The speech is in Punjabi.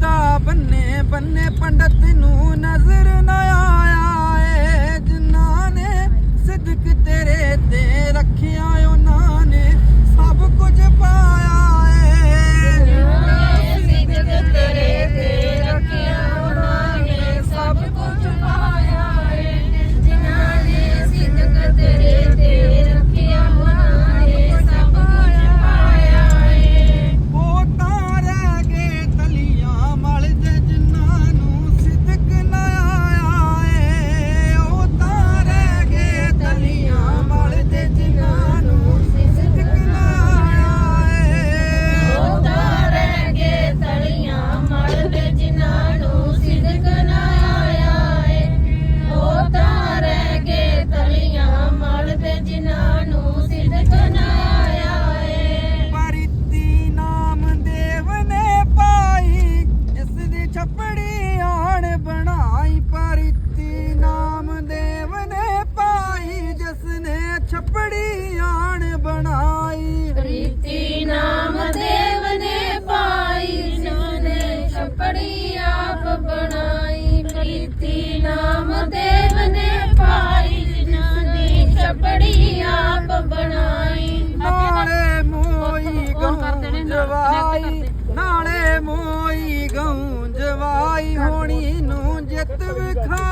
ਦਾ ਬੰਨੇ ਬੰਨੇ ਪੰਡਤ ਨੂੰ ਨਜ਼ਰ ਨਾ ਆ। ਜਵਾਈ ਨਾਲੇ ਮੋਈ ਗਉ ਜਵਾਈ ਹੋਣੀ ਨੂੰ ਜਿੱਤ ਵਿਖਾ